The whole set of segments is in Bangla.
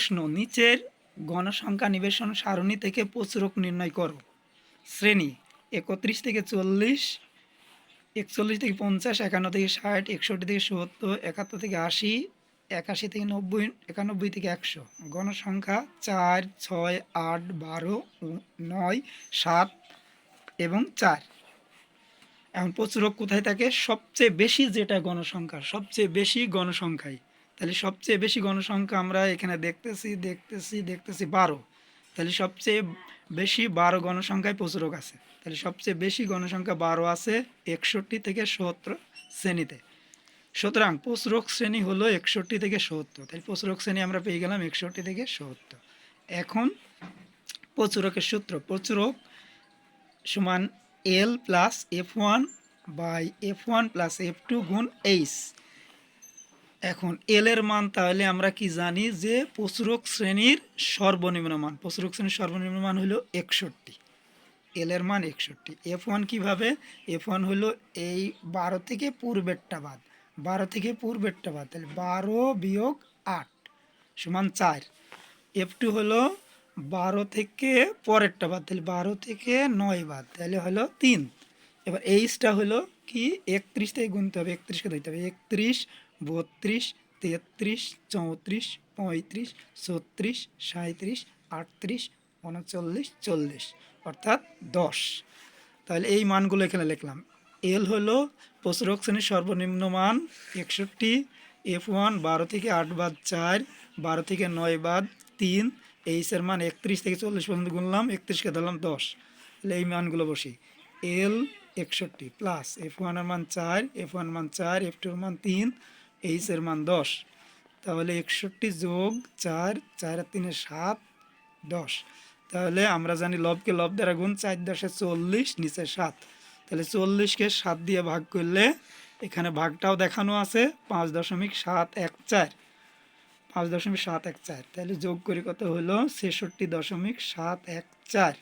প্রশ্ন, নিচের গণসংখ্যা নিবেশন সারণী থেকে প্রচুরক নির্ণয় করো। শ্রেণি, একত্রিশ থেকে চল্লিশ, একচল্লিশ থেকে পঞ্চাশ, একান্ন থেকে ষাট, একষট্টি থেকে সত্তর, একাত্তর থেকে আশি, একাশি থেকে নব্বই, একানব্বই থেকে একশো। গণসংখ্যা চার, ছয়, আট, বারো নয়, সাত এবং চার। এখন প্রচুরক কোথায় থাকে? সবচেয়ে বেশি যেটা গণসংখ্যা, সবচেয়ে বেশি গণসংখ্যায়। তাহলে সবচেয়ে বেশি গণসংখ্যা আমরা এখানে দেখতেছি দেখতেছি দেখতেছি বারো। তাহলে সবচেয়ে বেশি বারো গণসংখ্যায় প্রচুরক আছে। তাহলে সবচেয়ে বেশি গণসংখ্যা বারো আছে একষট্টি থেকে সত্তর শ্রেণীতে। সুতরাং প্রচুরক শ্রেণি হলো একষট্টি থেকে সত্তর। তাহলে প্রচুরক শ্রেণি আমরা পেয়ে গেলাম একষট্টি থেকে সত্তর। এখন প্রচুরকের সূত্র, প্রচুরক সমান L plus F one by F one plus F two গুণ এইচ এখন এল এর মান তাহলে আমরা কি জানি যে প্রচুরক শ্রেণির সর্বনিম্ন মান প্রচুরক শ্রেণির সর্বনিম্ন মান হলো একষট্টি। এল এর মান একষট্টি। এফ ওয়ান কীভাবে? এফ ওয়ান হলো এই বারো থেকে পূর্বেরটা বাদ। বারো থেকে পূর্বেরটা বাদ। তাহলে বারো বিয়োগ আট সমান চার। এফ টু হলো বারো থেকে পরেরটা বাদ। তাহলে বারো থেকে নয় বাদ। তাহলে হলো তিন। এবার এইচটা হলো কি? একত্রিশ থেকে গুনতে হবে। একত্রিশকে ধরতে হবে। একত্রিশ বত্রিশ, তেত্রিশ, চৌত্রিশ, পঁয়ত্রিশ, ছত্রিশ সাঁত্রিশ আটত্রিশ, উনচল্লিশ, চল্লিশ, অর্থাৎ দশ। তাহলে এই মানগুলো এখানে লিখলাম। এল হলো প্রচুরক শ্রেণির সর্বনিম্ন মান একষট্টি এফ ওয়ান বারো থেকে আট বাদ চার, বারো থেকে নয় বাদ তিন এইচের মান একত্রিশ থেকে চল্লিশ পর্যন্ত গুনলাম একত্রিশকে ধরলাম দশ। তাহলে এই মানগুলো বসি। এল একষট্টি প্লাস এফ ওয়ানের মান চার এফ ওয়ান মান চার এফ টুর মান তিন এইচের মান দশ। তাহলে একষট্টি যোগ চার চার তিনে সাত, দশ। তাহলে আমরা জানি লবকে লব দ্বারা গুণ চার দশে চল্লিশ, নিচে সাত। তাহলে চল্লিশকে সাত দিয়ে ভাগ করলে এখানে ভাগটাও দেখানো আছে, পাঁচ দশমিক সাত এক চার। পাঁচ দশমিক সাত এক চার। তাহলে যোগ করি কত হলো? ছেষট্টি দশমিক সাত এক চার।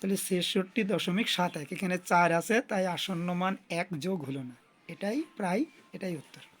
তাহলে ছেষট্টি দশমিক সাত এক। এখানে চার আছে, তাই আসন্ন মান এক যোগ হলো না। এটাই প্রায়, এটাই উত্তর।